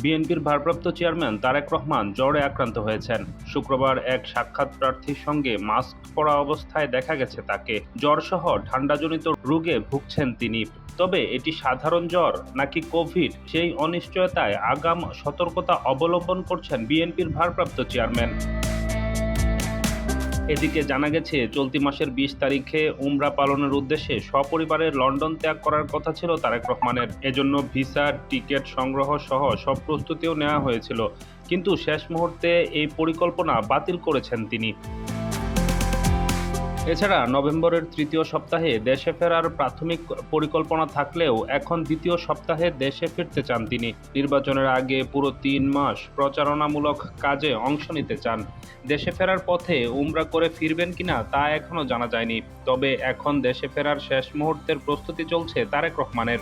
বিএনপির ভারপ্রাপ্ত চেয়ারম্যান তারেক রহমান জ্বরে আক্রান্ত হয়েছেন। শুক্রবার এক সাক্ষাৎ প্রার্থীর সঙ্গে মাস্ক পরা অবস্থায় দেখা গেছে তাকে। জ্বরসহ ঠান্ডাজনিত রোগে ভুগছেন তিনি। তবে এটি সাধারণ জ্বর নাকি কোভিড সেই অনিশ্চয়তায় আগাম সতর্কতা অবলম্বন করছেন বিএনপির ভারপ্রাপ্ত চেয়ারম্যান। এদিকে জানা গেছে, চলতি মাসের বিশ তারিখে উমরা পালনের উদ্দেশ্যে সপরিবারে লন্ডন ত্যাগ করার কথা ছিল তারেক রহমানের। এজন্য ভিসা, টিকিট সংগ্রহ সহ সব প্রস্তুতিও নেওয়া হয়েছিল। কিন্তু শেষ মুহূর্তে এই পরিকল্পনা বাতিল করেছেন তিনি। এছাড়া নভেম্বরের তৃতীয় সপ্তাহে দেশে ফেরার প্রাথমিক পরিকল্পনা থাকলেও এখন দ্বিতীয় সপ্তাহে দেশে ফিরতে চান তিনি। নির্বাচনের আগে পুরো তিন মাস প্রচারণামূলক কাজে অংশ নিতে চান। দেশে ফেরার পথে উমরা করে ফিরবেন কিনা তা এখনও জানা যায়নি। তবে এখন দেশে ফেরার শেষ মুহূর্তের প্রস্তুতি চলছে তারেক রহমানের।